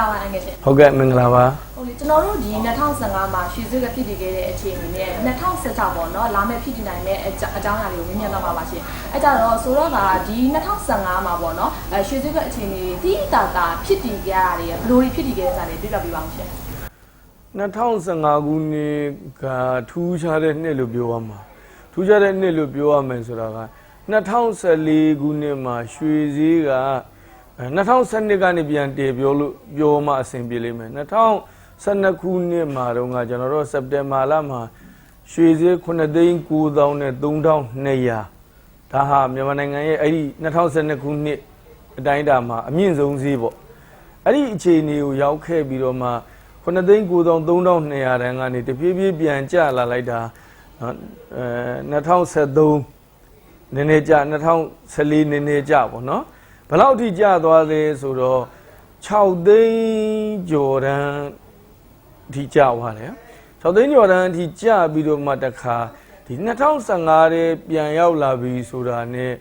လာပါအငယ်ရှင်ဟုတ်ကဲ့မင်္ဂလာပါဟုတ်လေကျွန်တော်တို့ဒီ2015မှာရွှေစက်ကဖြစ်တည်ခဲ့တဲ့အခြေအနေနဲ့2016ပေါ့နော်လာမယ့်ဖြစ်တည်နိုင်တဲ့အကြောင်းအကြောင်းအရာတွေကိုမြင်မြင်တော့မှာပါရှင်အဲကြတော့ဆိုတော့ကဒီ2015မှာပေါ့နော်အဲရွှေစက်ကအခြေအနေတွေတိတာတာဖြစ်တည်ကြရတာတွေဘယ်လိုတွေဖြစ်တည်ခဲ့တဲ့စာတွေပြပြပေးပါအောင်ရှင်2015ခုနှစ်ကထူးခြားတဲ့နှစ်လို့ပြောရမှာထူးခြားတဲ့နှစ်လို့ပြောရမယ်ဆိုတာက2014ခုနှစ်မှာရွှေစည်းကအဲ 2012ကနေပြန်တည်ပြောလို့ပြောမှအဆင်ပြေလိမ့်မယ်2012ခုနှစ်မှာတော့ကကျွန်တော်တို့စက်တင်ဘာလမှာရွှေစည်း9သိန်း9000နဲ့3200ဒါဟာမြန်မာနိုင်ငံရဲ့အဲ့ဒီ2012ခုနှစ်အတိုင်းအတာမှာအမြင့်ဆုံးဈေးပေါ့အဲ့ဒီအခြေအနေကိုရောက်ခဲ့ပြီးတော့မှ9သိန်း9300တန်းကနေတပြေးပြေးပြန်ကျလာလိုက်တာနော်အဲ2013နည်းနည်းကျ2014နည်းနည်းကျပေါ့နော် ဘယ်လောက်ထိကျသွားလဲဆိုတော့6သိန်းကျော်တန်းထိကျသွားတယ်6သိန်းကျော်တန်းထိကျပြီးတော့မှတခါဒီ2015တဲ့ပြန်ရောက်လာပြီဆိုတာနဲ့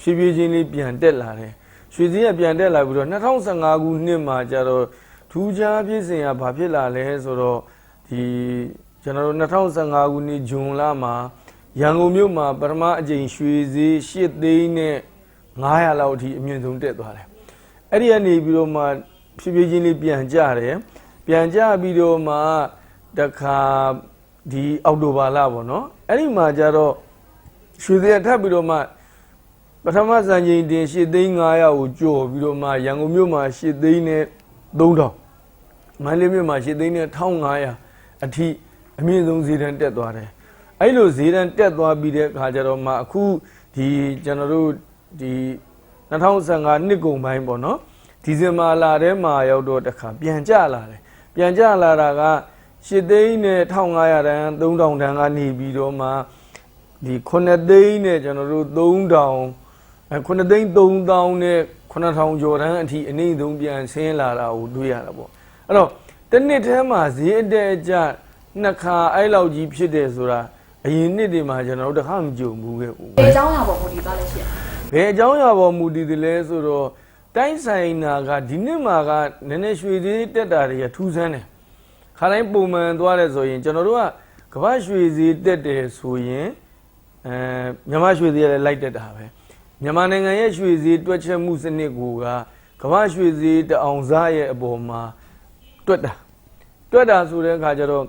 ဖြည်းဖြည်းချင်းလေးပြန်တက်လာတယ်ရွှေစည်းကပြန်တက်လာပြီးတော့2015ခုနှစ်မှာကျတော့ထူးခြားဖြစ်စဉ်ကဘာဖြစ်လာလဲဆိုတော့ဒီကျွန်တော်တို့2015ခုနှစ်ဇွန်လမှာရန်ကုန်မြို့မှာပထမအကြိမ်ရွှေစည်း8သိန်းနဲ့ 900လောက်အထိအမြင့်ဆုံးတက်သွားတယ်။အဲ့ဒီကနေပြီးတော့မှဖြည်းဖြည်းချင်းလေးပြန်ကျတယ်။ပြန်ကျပြီးတော့မှတခါဒီအောက်တိုဘာလပေါ့နော်။အဲ့ဒီမှာကျတော့ရွှေစည်းကထပ်ပြီးတော့မှပထမစံချိန်တင်8သိန်း900ကိုကျော်ပြီးတော့မှရန်ကုန်မြို့မှာ8သိန်းနဲ့3000မန္တလေးမြို့မှာ8သိန်းနဲ့1500အထိအမြင့်ဆုံးဈေးတန်းတက်သွားတယ်အဲ့လိုဈေးတန်းတက်သွားပြီးတဲ့အခါကျတော့မှအခုဒီကျွန်တော်တို့ ဒီ2015နှစ်ကုန်ပိုင်းပေါ့နော်ဒီဇင်ဘာလထဲမှာရောက်တော့တခါပြန်ကျလာတယ်ပြန်ကျလာတာက8သိန်းနဲ့1500တန်း3000တန်းကနေပြီးတော့မှဒီ9သိန်းနဲ့ကျွန်တော်တို့3000အဲ9သိန်း3000နဲ့9000ကျော်တန်းအထိအနည်းဆုံးပြန်ဆင်းလာတာကိုတွေ့ရတာပေါ့အဲ့တော့တစ်နှစ်ထဲမှာဈေးအတက်အကျနှစ်ခါအဲ့လောက်ကြီးဖြစ်တယ်ဆိုတာအရင်နှစ်တွေမှာကျွန်တော်တို့တစ်ခါမကြုံဘူးခဲ့ဘူးဘယ်အကြောင်းအရာပေါ့ဟိုဒီသွားလဲရှင် ဘယ်အကြောင်းအရာပေါ်မူတည်တယ်လဲဆိုတော့တိုင်းဆိုင်နာကဒီနှစ်မှာကနည်းနည်းရွှေသေးတက်တာတွေကထူးဆန်းတယ်ခါတိုင်းပုံမှန်သွားတယ်ဆိုရင်ကျွန်တော်တို့ကကမ္ဘာရွှေသေးတက်တယ်ဆိုရင်အဲမြန်မာရွှေသေးလည်းလိုက်တက်တာပဲမြန်မာနိုင်ငံရဲ့ရွှေသေးတွက်ချက်မှုစနစ်ကိုကကမ္ဘာရွှေသေးတအောင်စားရဲ့အပေါ်မှာတွက်တာတွက်တာဆိုတဲ့အခါကျတော့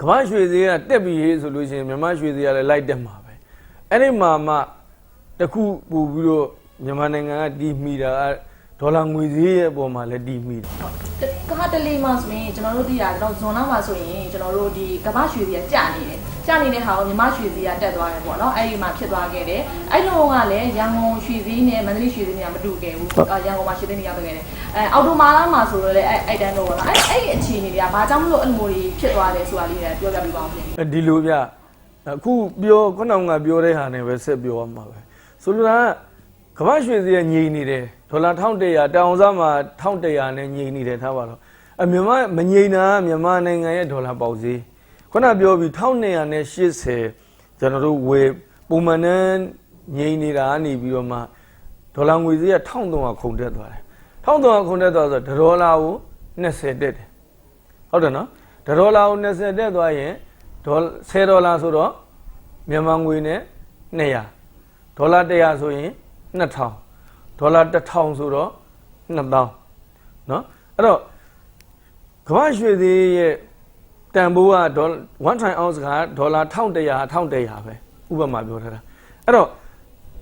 ကမ္ဘာရွှေသေးကတက်ပြီးရေးဆိုလို့ရှိရင်မြန်မာရွှေသေးကလည်းလိုက်တက်မှာပဲအဲ့ဒီမှာမှ တစ်ခုပို့ပြီးတော့မြန်မာနိုင်ငံကတီးမိတာကဒေါ်လာငွေဈေးရဲ့အပေါ်မှာလည်းတီးမိတယ်ကမ္ဘာတလီမှာဆိုရင်ကျွန်တော်တို့သိတာတော့ဇွန်လမှာဆိုရင်ကျွန်တော်တို့ဒီကမ္ဘာရွှေစီကကျနေတယ်ကျနေတဲ့ဟာကိုမြန်မာရွှေစီကတက်သွားတယ်ပေါ့နော်အဲ့ဒီမှာဖြစ်သွားခဲ့တယ်အဲ့ဒီတော့ကလည်းရန်ကုန်ရွှေစီနဲ့မန္တလေးရွှေစီနဲ့မတူခဲ့ဘူးအာရန်ကုန်မှာရွှေစီနဲ့ရောက်ခဲ့တယ်အဲအော်တိုမာလာမှာဆိုတော့လေအဲ့အဲ့တန်းတော့ပေါ့နော်အဲ့အဲ့ဒီအခြေအနေတွေကဘာကြောင့်မလို့အဲ့လိုမျိုးတွေဖြစ်သွားတယ်ဆိုတာလေးလည်းပြောပြပြပါအောင်ရှင်ဒီလိုဗျအခုပြောခုနကပြောတဲ့ဟာနဲ့ပဲဆက်ပြောရမှာပဲ ဆိုလိုတာကကမ္ဘာရွှေစည်းကငြိမ်နေတယ်ဒေါ်လာ1100တောင်စားမှာ1100နဲ့ငြိမ်နေတယ်ထားပါတော့အမြန်မာမငြိမ်တာကမြန်မာနိုင်ငံရဲ့ဒေါ်လာပေါက်ဈေးခုနပြောပြီး1280ကျွန်တော်တို့ဝယ်ပုံမှန်နဲ့ငြိမ်နေတာကနေပြီးတော့မှဒေါ်လာငွေဈေးက1300ခုန်တက်သွားတယ်1300ခုန်တက်သွားဆိုတော့ဒေါ်လာကို20တက်တယ်ဟုတ်တယ်နော်တစ်ဒေါ်လာကို20တက်သွားရင်ဒေါ်10ဒေါ်လာဆိုတော့မြန်မာငွေနဲ့200 ဒေါ်လာ100ဆိုရင်2000ဒေါ်လာ1000ဆိုတော့2000နော်အဲ့တော့ကမ္ဘာရွှေသေးရဲ့တန်ဖိုးကဒေါ်1 troy ounce ကဒေါ်လာ1100 1100ပဲဥပမာပြောထားတာအဲ့တော့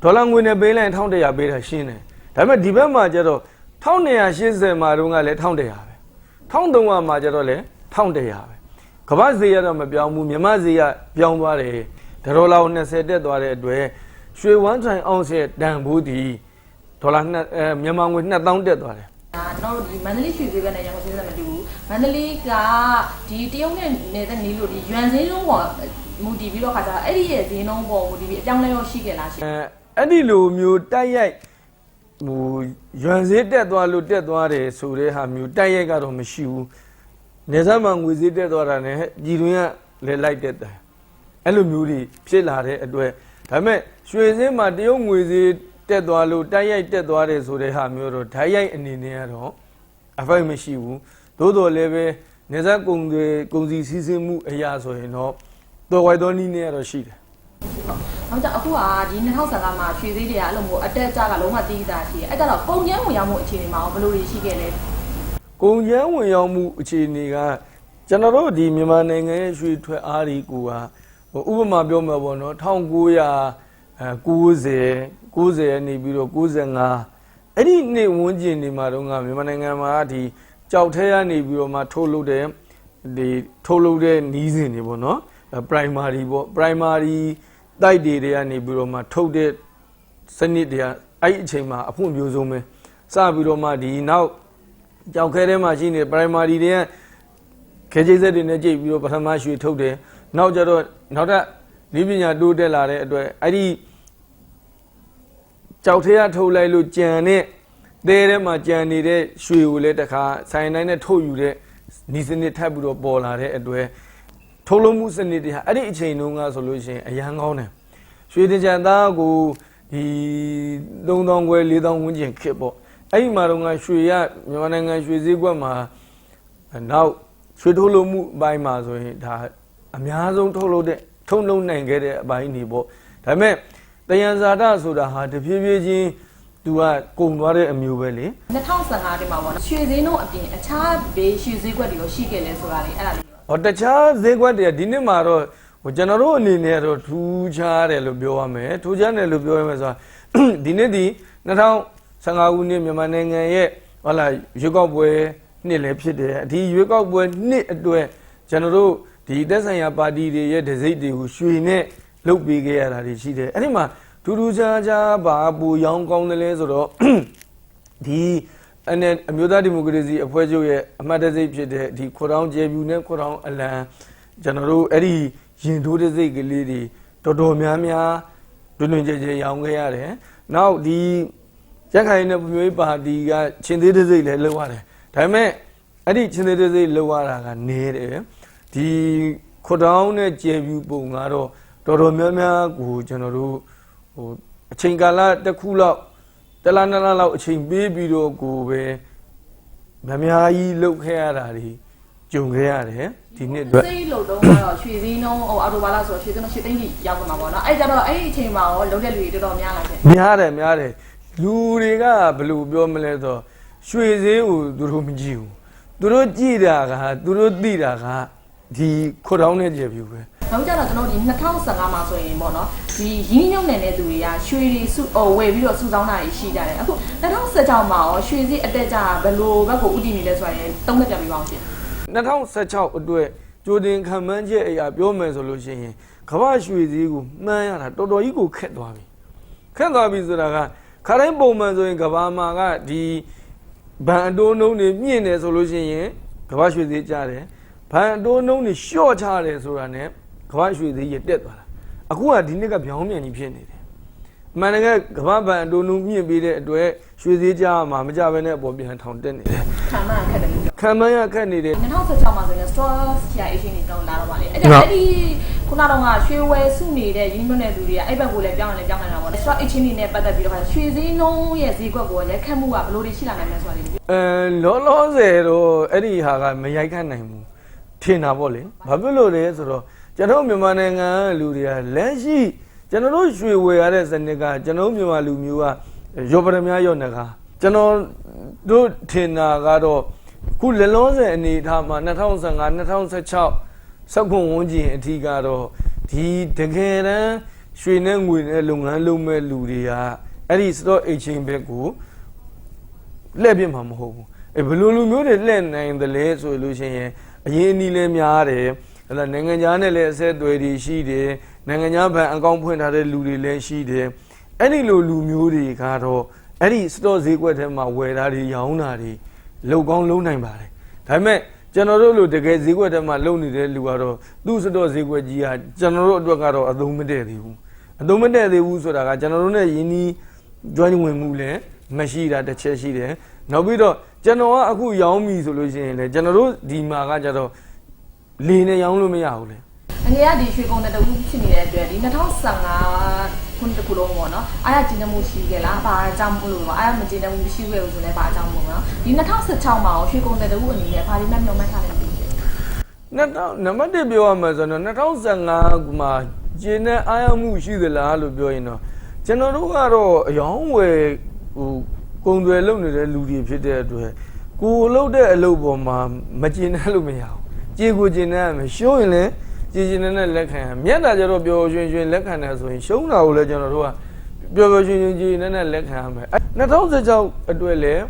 ဒေါ်လာငွေနဲ့ပေးလိုက်ရင်1100ပေးတာရှင်းတယ်ဒါပေမဲ့ဒီဘက်မှာကျတော့1280မှာတုန်းကလည်း1100ပဲ1300မှာကျတော့လေ1100ပဲကမ္ဘာဈေးရတော့မပြောင်းဘူးမြန်မာဈေးကပြောင်းသွားတယ်ဒေါ်လာကို20တက်သွားတဲ့အတွက် ရွှေဝမ်းထိုင်အောင်ရဲ့တန်ဖိုးဒီဒေါ်လာ2အဲမြန်မာငွေ2000တက်သွားတယ်ဒါကျွန်တော်တို့ဒီမန္တလေးရွှေဈေးပဲနဲ့ရန်ကုန်ရွှေဈေးနဲ့မတူဘူးမန္တလေးကဒီတရုတ်နဲ့နေတဲ့နေလို့ဒီရွမ်ဈေးလုံးပေါ်မူတည်ပြီးတော့ခါကြအဲ့ဒီရဲ့ဈေးနှုန်းပေါ်မူတည်ပြီးအပြောင်းလဲရောရှိခဲ့လားရှင်အဲအဲ့ဒီလိုမျိုးတိုက်ရိုက်ဟိုရွမ်ဈေးတက်သွားလို့တက်သွားတယ်ဆိုတဲ့ဟာမျိုးတိုက်ရိုက်ကတော့မရှိဘူးနေစမ်းမှာငွေဈေးတက်သွားတာနဲ့ပြည်တွင်းကလည်းလိုက်တက်တယ်အဲ့လိုမျိုးတွေဖြစ်လာတဲ့အတွက်ဒါပေမဲ့ ရွှေစင်းမှာတရုတ်ငွေဈေးတက်သွားလို့တိုက်ရိုက်တက်သွားတယ်ဆိုတဲ့ဟာမျိုးတော့ဓာတ်ရိုက်အနေနဲ့ကတော့ effect မရှိဘူးသို့တော်လည်းပဲနေဆက်ကုံတွေကုံစီစီစဉ်မှုအရာဆိုရင်တော့တော်ဝိုက်တော်နီးနေရတော့ရှိတယ်။နောက်ကြအခုကဒီ2015မှာရွှေသေးတွေကအဲ့လိုမျိုးအတက်ကြကလုံးဝတီးတာရှိတယ်။အဲ့ကြတော့ပုံကျန်းဝင်ရောက်မှုအခြေအနေမှာရောဘယ်လိုတွေရှိခဲ့လဲကုံကျန်းဝင်ရောက်မှုအခြေအနေကကျွန်တော်တို့ဒီမြန်မာနိုင်ငံရဲ့ရွှေထွက်အားဒီကိုကဟိုဥပမာပြောမှာပေါ့နော် 1990 90နေပြီးတော့95အဲ့ဒီနေ့ဝန်းကျင်နေမှာတော့ကမြန်မာနိုင်ငံမှာဒီကြောက်ထဲကနေပြီးတော့မှထုတ်လုပ်တဲ့ဒီထုတ်လုပ်တဲ့နီးစဉ်တွေပေါ့နော်အဲ primary ပေါ့ primary တိုက်တွေတွေကနေပြီးတော့မှထုတ်တဲ့စနစ်တွေကအဲ့ဒီအချိန်မှာအဖွံ့ပြိုးဆုံးပဲစပြီးတော့မှဒီနောက်ကြောက်ခဲထဲမှာရှိနေ primary တွေကခဲချိတ်ဆက်တွေနဲ့ကြိတ်ပြီးတော့ပထမရွှေထုတ်တယ်နောက်ကျတော့နောက်ထပ် ဤပညာတိုးတက်လာတဲ့အတွက်အဲ့ဒီကြောက်ထဲကထုတ်လိုက်လို့ကြံတဲ့တဲထဲမှာကြံနေတဲ့ရွှေကိုလည်းတစ်ခါဆိုင်တိုင်းနဲ့ထုတ်ယူတဲ့ဤစနစ်ထပ်ပြီးတော့ပေါ်လာတဲ့အတွက်ထုတ်လုံးမှုစနစ်တွေဟာအဲ့ဒီအချိန်တုန်းကဆိုလို့ရှိရင်အရန်ကောင်းတယ်ရွှေတင်ကြံသားကိုဒီ3000ခွဲ4000ဝန်းကျင်ခစ်ပေါ့အဲ့ဒီမှာတော့ငါရွှေရမြန်မာနိုင်ငံရွှေစည်းကွက်မှာနောက်ရွှေထုတ်လုပ်မှုအပိုင်းမှာဆိုရင်ဒါအများဆုံးထုတ်လုပ်တဲ့ ထုံလုံးနိုင်ခဲ့တဲ့အပိုင်းနေပေါ့ဒါပေမဲ့တယံဇာတဆိုတာဟာတဖြည်းဖြည်းချင်းသူကကုံသွားတဲ့အမျိုးပဲလေ2015တိမှာပေါ့နော်ရွှေသေးနှုန်းအပြင်အခြားဘေးရွှေဈေးကွက်တွေရောရှိခဲ့လဲဆိုတာလေအဲ့ဒါလေးဟောတခြားဈေးကွက်တွေကဒီနှစ်မှာတော့ဟိုကျွန်တော်တို့အနေနဲ့ကတော့ထူးခြားတယ်လို့ပြောရမယ်ထူးခြားတယ်လို့ပြောရမယ်ဆိုတာဒီနှစ်ဒီ2015ခုနှစ်မြန်မာနိုင်ငံရဲ့ဟောလာရွေးကောက်ပွဲနှစ်လည်းဖြစ်တယ်ဒီရွေးကောက်ပွဲနှစ်အတွက်ကျွန်တော်တို့ ဒီတက်ဆိုင်ရာပါတီတွေရဲ့ဒစိမ့်တွေကိုရွှေနဲ့လုပ်ပေးခဲ့ရတာတွေရှိတယ်အဲ့ဒီမှာထူးထူးခြားခြားဘာပူရောင်းကောင်းတယ်လဲဆိုတော့ဒီအနေအမျိုးသားဒီမိုကရေစီအဖွဲ့ချုပ်ရဲ့အမှတ်တစိတ်ဖြစ်တဲ့ဒီခွထောင်ကျေပြူနဲ့ခွထောင်အလံကျွန်တော်တို့အဲ့ဒီရင်ထိုးတဲ့စိတ်ကလေးတွေတော်တော်များများတွင်တွင်ကြဲကြဲရောင်းခဲ့ရတယ်။နောက်ဒီရက်ခိုင်နဲ့ပြည်ရေးပါတီကချင်းသေးတဲ့စိတ်လည်းလုပ်ရတယ်။ဒါပေမဲ့အဲ့ဒီချင်းသေးတဲ့စိတ်လုပ်ရတာကနေတယ်။ ဒီခွထောင်နဲ့ကျေပြူပုံကတော့တော်တော်များများကိုကျွန်တော်တို့ဟိုအချိန်ကာလတစ်ခုလောက်တလားနလားလောက်အချိန်ပေးပြီးတော့ကိုပဲမများကြီးလှုပ်ခဲ့ရတာတွေကြုံခဲ့ရတယ်ဒီနှစ်အတွက်စိတ်လို့တော့ကတော့ရွှေဈေးနှုန်းဟိုအော်တိုဘာလဆိုတော့ရွှေဈေးနှုန်းရွှေသိန်းကြီးရောက်သွားမှာပေါ့နော်အဲ့ကြတော့အဲ့ဒီအချိန်မှာရောလုံးတဲ့လူတွေတော်တော်များလာတယ်များတယ်များတယ်လူတွေကဘယ်လိုပြောမလဲဆိုတော့ရွှေဈေးကိုသူတို့မကြည့်ဘူးသူတို့ကြည့်တာကသူတို့သိတာက ဒီခွတ်တောင်းနဲ့ကြပြူပဲနောက်ကြတော့ကျွန်တော်ဒီ2015မှာဆိုရင်ပေါ့နော်ဒီရင်းနှီးမြှုပ်နှံတဲ့သူတွေကရွှေတွေစုဟိုဝယ်ပြီးတော့စုဆောင်းတာတွေရှိကြတယ်အခု2016မှာရောရွှေဈေးအတက်ကြဘယ်လိုဘက်ကိုဥတည်နေလဲဆိုတာရင်တုံးသက်ပြပြပါအောင်ရှင်2016အတွက်ကြိုတင်ခံမှန်းချက်အရာပြောမယ်ဆိုလို့ရှိရင်ကမ္ဘာရွှေဈေးကိုမှန်းရတာတော်တော်ကြီးကိုခက်သွားပြီခက်သွားပြီဆိုတာကခါတိုင်းပုံမှန်ဆိုရင်ကမ္ဘာမှာကဒီဘဏ်အတိုးနှုန်းတွေမြင့်တယ်ဆိုလို့ရှိရင်ကမ္ဘာရွှေဈေးကျတယ် ဘဏ်အတိုးနှုန်းတွေလျှော့ချတယ်ဆိုတာ ਨੇ ကမ္ဘာရွှေဈေးရတက်သွားတာအခုကဒီနှစ်ကပြောင်းပြန်ကြီးဖြစ်နေတယ်အမှန်တကယ်ကမ္ဘာဘဏ်အတိုးနှုန်းမြင့်ပေးတဲ့အတွက်ရွှေဈေးကျမှာမကြဘဲနဲ့အပေါ်ပြန်ထောင်တက်နေတယ်ခံမှန်းခက်တယ်လို့ပြောခံမှန်းရခက်နေတယ်2016မှာဆိုရင် store share exchange တွေတောင်းလာတော့ပါလေအဲ့ဒါအဲ့ဒီခုနကတော့ကရွှေဝယ်စုနေတဲ့ရင်းနှီးမြှုပ်နှံတဲ့သူတွေကအဲ့ဘက်ကိုလည်းပြောင်းရင်လည်းပြောင်းနိုင်တာပေါ့လေ store exchange တွေနဲ့ပတ်သက်ပြီးတော့ရွှေစည်းနှုန်းရဲ့ဈေးကွက်ကိုရက်ခတ်မှုကဘယ်လိုတွေရှိလာနိုင်မလဲဆိုတာလေးပြောအဲလောလောဆယ်တော့အဲ့ဒီဟာကမရိုက်ခတ်နိုင်ဘူး ထင်တာပေါ့လေဘာဖြစ်လို့လဲဆိုတော့ကျွန်တော်မြန်မာနိုင်ငံကလူတွေကလက်ရှိကျွန်တော်တို့ရွှေဝယ်ရတဲ့စနစ်ကကျွန်တော်တို့မြန်မာလူမျိုးကရောပရမရောနဂါကျွန်တော်တို့ထင်တာကတော့ခုလလောဆယ်အနေအထားမှာ2015 2016စက်ခွန်ဝန်းကျင်အထီးကတော့ဒီတကယ်တမ်းရွှေနဲ့ငွေနဲ့လုပ်ငန်းလုပ်မဲ့လူတွေကအဲ့ဒီ stock exchange ဘက်ကိုလှည့်ပြမှာမဟုတ်ဘူးအဲဘယ်လိုလူမျိုးတွေလှည့်နိုင်တယ်လဲဆိုလို့ရှိရင် အရင်အနည်းလဲများတယ်ဟဲ့လားနိုင်ငံခြားနဲ့လည်းအဆက်အသွယ်တွေရှိတယ်နိုင်ငံခြားဘဏ်အကောင့်ဖွင့်ထားတဲ့လူတွေလည်းရှိတယ်အဲ့ဒီလိုလူမျိုးတွေကတော့အဲ့ဒီ store ဈေးကွက်ထဲမှာဝယ်တာတွေရောင်းတာတွေလောက်ကောင်းလုံးနိုင်ပါတယ်ဒါပေမဲ့ကျွန်တော်တို့လိုတကယ်ဈေးကွက်ထဲမှာလုံနေတဲ့လူကတော့သူ့ store ဈေးကွက်ကြီးကကျွန်တော်တို့အတွက်ကတော့အသုံးမတည့်သေးဘူးအသုံးမတည့်သေးဘူးဆိုတာကကျွန်တော်တို့နဲ့ယင်းဒီ join ဝင်မှုလည်းမရှိတာတစ်ချက်ရှိတယ် နောက်ပြီးတော့ကျွန်တော်ကအခုရောင်းပြီဆိုလို့ရှိရင်လည်းကျွန်တော်တို့ဒီမှာကကြတော့လေနဲ့ရောင်းလို့မရဘူးလေအငယ်ကဒီရွှေကုန်တဲ့တူဖြစ်နေတဲ့အတွက်ဒီ2015ခုနှစ်ခုလုံးပေါ့နော်အားရကျင်းနေမှုရှိခဲ့လားဘာအကြောင်းမို့လို့ပေါ့အားရမကျင်းနေမှုမရှိခဲ့ဘူးဆိုလည်းဘာအကြောင်းမို့နော်ဒီ2016မှာရောရွှေကုန်တဲ့တူအနေနဲ့ဘာတွေမှမျှော်မှန်းထားတယ်လို့ပြော2000နံပါတ်1ပြောရမှာဆိုတော့2015မှာကျင်းတဲ့အာရမှုရှိသလားလို့ပြောရင်တော့ကျွန်တော်တို့ကတော့အယောင်းဝယ်ဟို ကုံတွေလုပ်နေတဲ့လူတွေဖြစ်တဲ့အတွက်ကိုယ်လုပ်တဲ့အလုပ်ပေါ်မှာမကျင်းတဲ့လို့မရဘူးကြေကိုကျင်းတဲ့မယ်ရှုံးရင်လည်းကြည်ကျင်တဲ့လက်ခံရမျက်တာကြတော့ပျော်ရွှင်ရွှင်လက်ခံတယ်ဆိုရင်ရှုံးတာကိုလည်းကျွန်တော်တို့ကပျော်ပျော်ရွှင်ရွှင်ကြည်နေတဲ့လက်ခံရမယ်အဲ2016အတွက်လည်း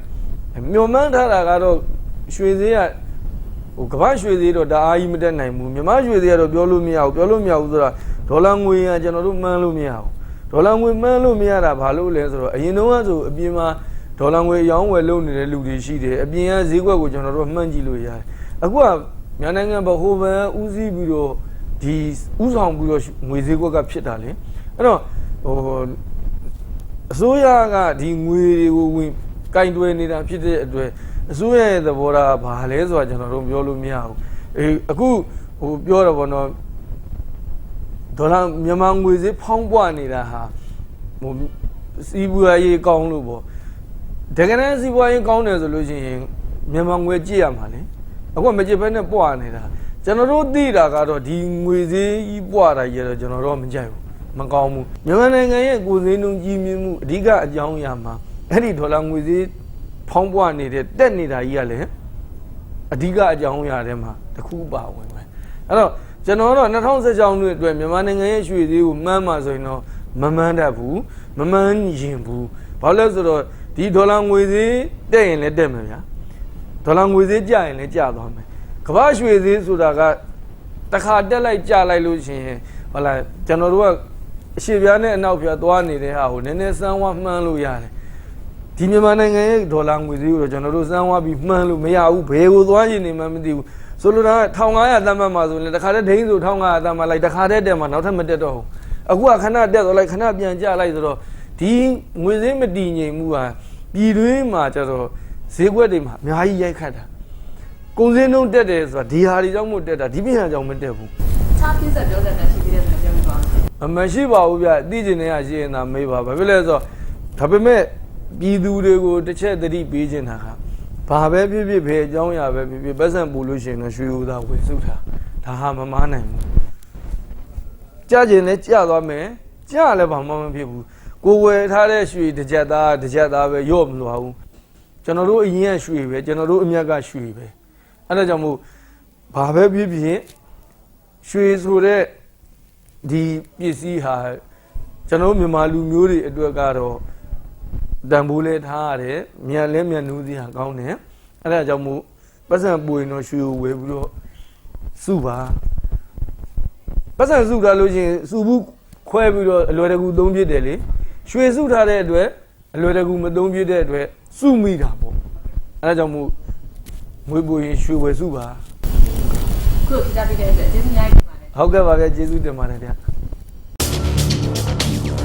မျော်မှန်းထားတာကတော့ရွှေသေးကဟိုကမ္ဘာရွှေသေးတော့တအားကြီးမတက်နိုင်ဘူးမြမရွှေသေးကတော့ပြောလို့မရဘူးပြောလို့မရဘူးဆိုတော့ဒေါ်လာငွေကကျွန်တော်တို့မှန်းလို့မရဘူးဒေါ်လာငွေမှန်းလို့မရတာဘာလို့လဲဆိုတော့အရင်တုန်းကဆိုအပြင်မှာ ဒေါ်လာငွေအရောင်းဝယ်လုပ်နေတဲ့လူတွေရှိတယ်အပြင်ကဈေးကွက်ကိုကျွန်တော်တို့မှန်းကြည့်လို့ရတယ်အခုကမြန်မာနိုင်ငံဗဟိုဘဏ်ဦးစီးပြီးတော့ဒီဥဆောင်ပြီးတော့ငွေဈေးကွက်ကဖြစ်တာလေအဲ့တော့ဟိုအစိုးရကဒီငွေတွေကိုဝင်ကင်တွယ်နေတာဖြစ်တဲ့အတွက်အစိုးရရဲ့သဘောထားကဘာလဲဆိုတာကျွန်တော်တို့ပြောလို့မရဘူးအေးအခုဟိုပြောတော့ဗောနော်ဒေါ်လာမြန်မာငွေဈေးဖောင်းပွားနေတာဟာဟိုစီးပွားရေးကောင်းလို့ဗော တကယ်တမ်းစီးပွားရေးကောင်းတယ်ဆိုလို့ရှိရင်မြန်မာငွေကြည့်ရမှာလေအခုကမကြည့်ဘဲနဲ့ပွားနေတာကျွန်တော်တို့သိတာကတော့ဒီငွေဈေးကြီးပွားတာကြီးတော့ကျွန်တော်တို့ကမကြိုက်ဘူးမကောင်းဘူးမြန်မာနိုင်ငံရဲ့ကိုယ်စည်းနှုန်းကြီးမြင့်မှုအဓိကအကြောင်းအရာမှာအဲ့ဒီဒေါ်လာငွေစည်းဖောင်းပွားနေတဲ့တက်နေတာကြီးကလည်းအဓိကအကြောင်းအရာထဲမှာတစ်ခုပါဝင်ပဲအဲ့တော့ကျွန်တော်တော့2016နှစ်အတွက်မြန်မာနိုင်ငံရဲ့ရွှေစည်းကိုမှန်းမှာဆိုရင်တော့မမှန်းတတ်ဘူးမမှန်းရင်ဘူးဘာလို့လဲဆိုတော့ ဒီဒေါ်လာငွေစည်းတက်ရင်လည်းတက်မယ်ဗျာဒေါ်လာငွေစည်းကျရင်လည်းကျသွားမယ်ကမ္ဘာရွှေစည်းဆိုတာကတခါတက်လိုက်ကြလိုက်လို့ရှိရင်ဟလာကျွန်တော်တို့ကအရှိပြားနဲ့အနောက်ပြားသွားနေတဲ့ဟာကိုနည်းနည်းစမ်းဝါမှန်းလို့ရတယ်ဒီမြန်မာနိုင်ငံရဲ့ဒေါ်လာငွေဈေးကိုတော့ကျွန်တော်တို့စမ်းဝါပြီးမှန်းလို့မရဘူးဘယ်ကိုသွားရင်နေမှမသိဘူးဆိုလိုတာက1500တန်းမှတ်မှာဆိုရင်တခါတည်းဒိန်းဆို1500တန်းမှလိုက်တခါတည်းတက်မှနောက်ထပ်မတက်တော့ဘူးအခုကခဏတက်တော့လိုက်ခဏပြန်ကြလိုက်ဆိုတော့ ဒီငွေဈေးမတည်ငြိမ်မှုဟာပြည်တွင်းမှာကျတော့ဈေးကွက်တွေမှာအများကြီးရိုက်ခတ်တာကုန်စည်နှုန်းတက်တယ်ဆိုတာဒီဟာတွေကြောင့်မို့တက်တာဒီပြင်ဟာကြောင့်မတက်ဘူးချားပြည့်စက်ပြောတဲ့နဲ့ရှိသေးတယ်ဆိုပြောပြပါဦးအမရှိပါဘူးဗျအသိကျင်နေရရှိရင်သာမေးပါဘာဖြစ်လဲဆိုတော့ဒါပေမဲ့ပြည်သူတွေကိုတစ်ချက်သတိပေးခြင်းတာကဘာပဲဖြစ်ဖြစ်ပဲအကြောင်းအရာပဲဖြစ်ဖြစ်ပတ်စံပူလို့ရှိရင်တော့ရွှေဦးသားဝယ်စုတာဒါဟာမမားနိုင်ဘူးကြကျင်လဲကြသွားမယ်ကြလည်းဘာမှမဖြစ်ဘူး ကိုဝယ်ထားတဲ့ရွှေတစ်ကြက်သားတစ်ကြက်သားပဲရော့မလို့ဘူးကျွန်တော်တို့အရင်ကရွှေပဲကျွန်တော်တို့အမြတ်ကရွှေပဲအဲ့ဒါကြောင့်မို့ဘာပဲဖြစ်ဖြစ်ရွှေဆိုတဲ့ဒီပစ္စည်းဟာကျွန်တော်တို့မြန်မာလူမျိုးတွေအတွက်ကတော့တန်ဖိုးလဲထားရတယ်မြန်လဲမြန်နူးစရာကောင်းတယ်အဲ့ဒါကြောင့်မို့ပတ်စံပွေရင်တော့ရွှေကိုဝယ်ပြီးတော့စုပါပတ်စံစုထားလို့ချင်းစုဘူးခွဲပြီးတော့အလွယ်တကူသုံးပြစ်တယ်လေ ရွှေစုထားတဲ့အတွက်အလွယ်တကူမသုံးပြစ်တဲ့အတွက်စုမိတာပေါ့အဲ့ဒါကြောင့်မို့ငွေပွေရင်ရွှေဝယ်စုပါခုလိုကြည့်ကြပေးတဲ့အတွက်ကျေးဇူးအများကြီးတင်ပါတယ်ဟုတ်ကဲ့ပါဗျကျေးဇူးတင်ပါတယ်ဗျ